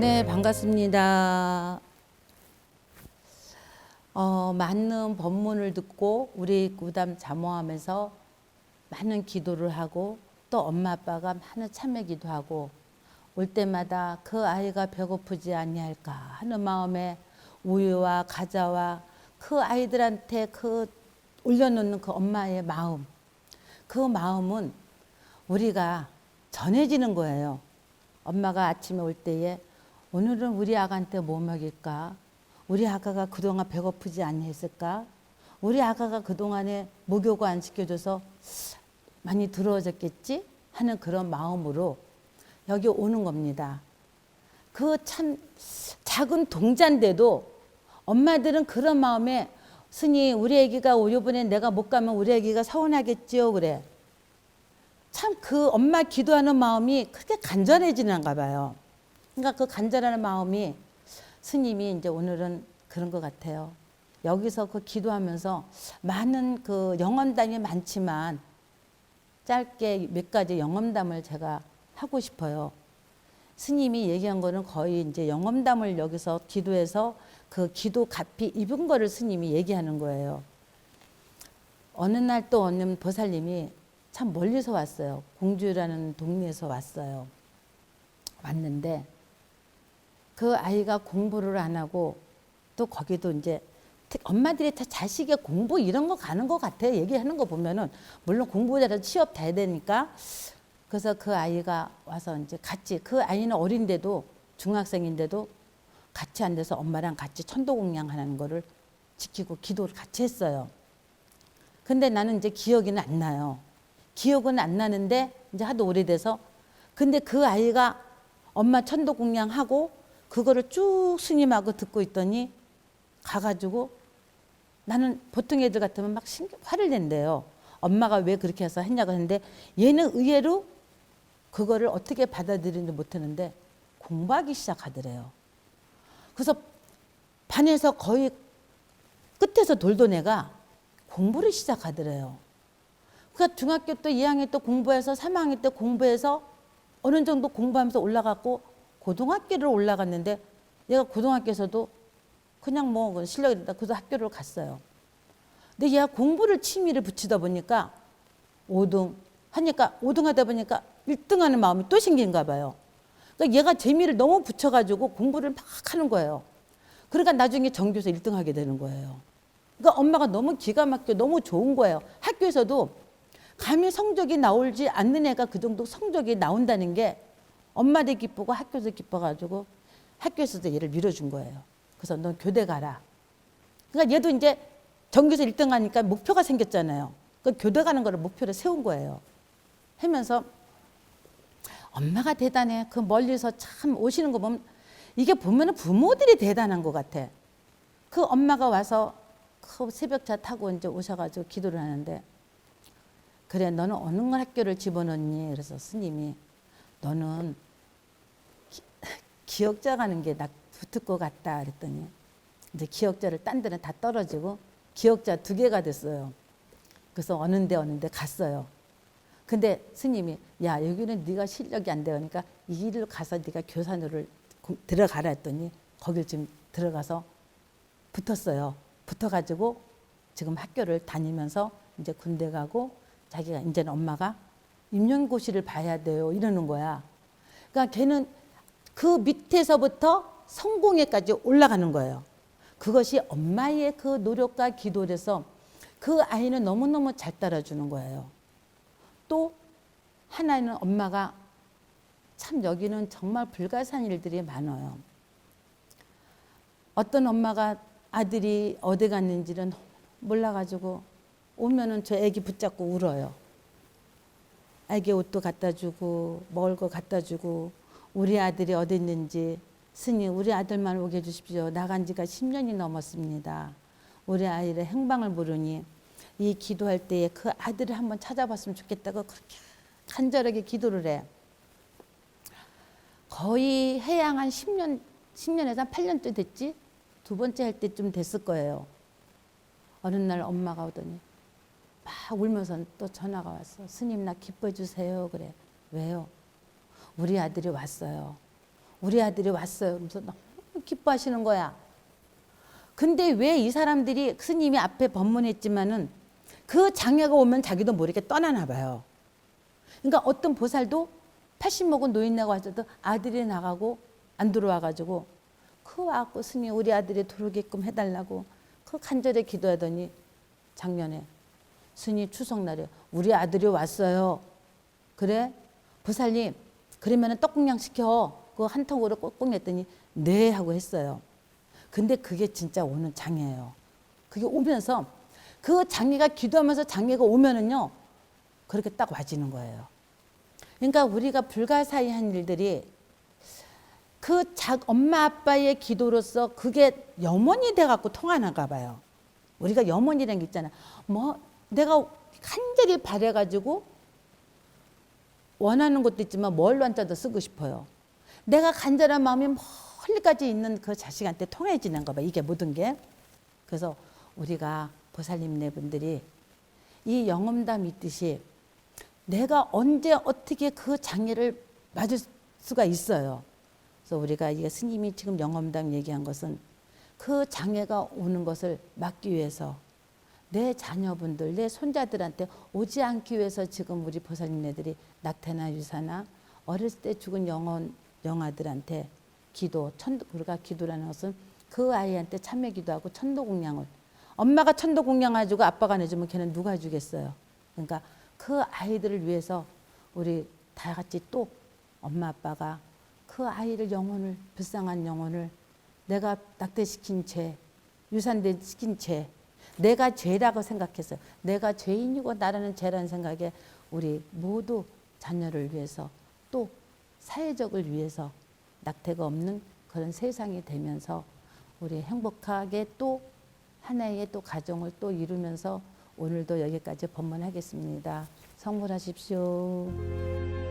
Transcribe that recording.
반갑습니다. 어, 많은 법문을 듣고 우리 구담 자모하면서 많은 기도를 하고 또 엄마 아빠가 많은 참회 기도하고 올 때마다 그 아이가 배고프지 아니할까 하는 마음에 우유와 과자와 그 아이들한테 그 올려놓는 그 엄마의 마음 그 마음은 우리가 전해지는 거예요. 엄마가 아침에 올 때에 오늘은 우리 아가한테 뭐 먹일까? 우리 아가가 그동안 배고프지 아니했을까? 우리 아가가 그동안에 목욕을 안 시켜줘서 많이 들어졌겠지? 하는 그런 마음으로 여기 오는 겁니다. 그 참 작은 동자인데도 엄마들은 그런 마음에 스니 우리 애기가 요번에 내가 못 가면 우리 애기가 서운하겠지요 그래. 참 그 엄마 기도하는 마음이 그렇게 간절해지는가 봐요. 그러니까 그 간절하는 마음이 스님이 이제 오늘은 그런 것 같아요. 여기서 그 기도하면서 많은 그 영험담이 많지만 짧게 몇 가지 영험담을 제가 하고 싶어요. 스님이 얘기한 거는 거의 이제 영험담을 여기서 기도해서 그 기도 값이 입은 거를 스님이 얘기하는 거예요. 어느 날 또 어느 보살님이 참 멀리서 왔어요. 공주라는 동네에서 왔어요. 왔는데 그 아이가 공부를 안 하고 또 거기도 이제 특- 엄마들이 다 자식의 공부 이런 거 가는 것 같아요. 얘기하는 거 보면은 물론 공부자라도 취업 돼야 되니까 그래서 그 아이가 와서 이제 같이 그 아이는 어린데도 중학생인데도 같이 앉아서 엄마랑 같이 천도공양하는 거를 지키고 기도를 같이 했어요. 근데 나는 이제 기억이 안 나요. 기억은 안 나는데 이제 하도 오래돼서 근데 그 아이가 엄마 천도공양하고 그거를 쭉 스님하고 듣고 있더니 가가지고 나는 보통 애들 같으면 막 신경, 화를 낸대요. 엄마가 왜 그렇게 해서 했냐고 했는데 얘는 의외로 그거를 어떻게 받아들이는지 못하는데 공부하기 시작하더래요. 그래서 반에서 거의 끝에서 돌던 애가 공부를 시작하더래요. 그러니까 중학교 때 2학년 때 공부해서 3학년 때 공부해서 어느 정도 공부하면서 올라갔고 고등학교를 올라갔는데 얘가 고등학교에서도 그냥 뭐 실력이 된다. 그래서 학교를 갔어요. 근데 얘가 공부를 취미를 붙이다 보니까 5등 하니까 5등 하다 보니까 1등 하는 마음이 또 생긴가 봐요. 그러니까 얘가 재미를 너무 붙여가지고 공부를 막 하는 거예요. 그러니까 나중에 전교에서 1등 하게 되는 거예요. 그러니까 엄마가 너무 기가 막혀 너무 좋은 거예요. 학교에서도 감히 성적이 나올지 않는 애가 그 정도 성적이 나온다는 게 엄마도 기쁘고 학교도 기뻐가지고 학교에서도 얘를 밀어준 거예요. 그래서 넌 교대 가라. 그러니까 얘도 이제 전교에서 1등 하니까 목표가 생겼잖아요. 그 교대 가는 거를 목표로 세운 거예요. 하면서 엄마가 대단해. 그 멀리서 참 오시는 거 보면 이게 보면은 부모들이 대단한 것 같아. 그 엄마가 와서 그 새벽차 타고 이제 오셔가지고 기도를 하는데 그래 너는 어느 걸 학교를 집어넣니? 그래서 스님이 너는 기, 기억자 가는 게나 붙을 것 같다 그랬더니 이제 기억자를 딴 데는 다 떨어지고 기억자 두 개가 됐어요. 그래서 어는데 어는데 갔어요. 근데 스님이 야 여기는 네가 실력이 안 되니까 이 길을 가서 네가 교사노를 고- 들어가라 했더니 거길 지금 들어가서 붙었어요. 붙어가지고 지금 학교를 다니면서 이제 군대 가고 자기가 이제는 엄마가 임용고시를 봐야 돼요 이러는 거야. 그러니까 걔는 그 밑에서부터 성공에까지 올라가는 거예요. 그것이 엄마의 그 노력과 기도에서 그 아이는 너무너무 잘 따라주는 거예요. 또 하나는 엄마가 참 여기는 정말 불가사한 일들이 많아요. 어떤 엄마가 아들이 어디 갔는지는 몰라가지고 오면은 저 애기 붙잡고 울어요. 애기 옷도 갖다 주고 먹을 거 갖다 주고 우리 아들이 어디 있는지 스님 우리 아들만 오게 해주십시오. 나간 지가 10년이 넘었습니다. 우리 아이의 행방을 모르니 이 기도할 때에 그 아들을 한번 찾아봤으면 좋겠다고 그렇게 간절하게 기도를 해. 거의 해양 한 10년, 10년에서 한 8년째 됐지? 두 번째 할 때쯤 됐을 거예요. 어느 날 엄마가 오더니 막 울면서 또 전화가 왔어. 스님 나 기뻐해 주세요. 그래. 왜요? 우리 아들이 왔어요. 우리 아들이 왔어요. 그러면서 너무 기뻐하시는 거야. 근데 왜 이 사람들이 스님이 앞에 법문했지만은 그 장애가 오면 자기도 모르게 떠나나 봐요. 그러니까 어떤 보살도 80 먹은 노인네가 와서도 아들이 나가고 안 들어와가지고 그 와갖고 스님 우리 아들이 들어오게끔 해달라고 그 간절히 기도하더니 작년에 스님 추석날에 우리 아들이 왔어요. 그래? 보살님 그러면은 떡국량 시켜. 그 한 통으로 꽁꽁 했더니 네 하고 했어요. 근데 그게 진짜 오는 장애예요. 그게 오면서 그 장애가 기도하면서 장애가 오면은요. 그렇게 딱 와지는 거예요. 그러니까 우리가 불가사의한 일들이 그 자, 엄마 아빠의 기도로서 그게 염원이 돼 갖고 통하나가 봐요. 우리가 염원이라는 게 있잖아. 뭐 내가 간절히 바래 가지고 원하는 것도 있지만 멀로 한자도 쓰고 싶어요. 내가 간절한 마음이 멀리까지 있는 그 자식한테 통해지는 거 봐. 이게 모든 게. 그래서 우리가 보살님네 분들이 이 영험담 있듯이 내가 언제 어떻게 그 장애를 맞을 수가 있어요. 그래서 우리가 이게 스님이 지금 영험담 얘기한 것은 그 장애가 오는 것을 막기 위해서 내 자녀분들, 내 손자들한테 오지 않기 위해서 지금 우리 보살님네들이 낙태나 유사나 어렸을 때 죽은 영혼 영아들한테 기도, 천도 우리가 기도라는 것은 그 아이한테 참여 기도하고 천도 공양을 엄마가 천도 공양 해주고 아빠가 내주면 걔는 누가 주겠어요. 그러니까 그 아이들을 위해서 우리 다 같이 또 엄마 아빠가 그 아이를 영혼을 불쌍한 영혼을 내가 낙태시킨 죄, 유산된 시킨 죄, 내가 죄라고 생각했어요. 내가 죄인이고 나라는 죄라는 생각에 우리 모두 자녀를 위해서 또 사회적을 위해서 낙태가 없는 그런 세상이 되면서 우리 행복하게 또 하나의 또 가정을 또 이루면서 오늘도 여기까지 법문하겠습니다. 성불하십시오.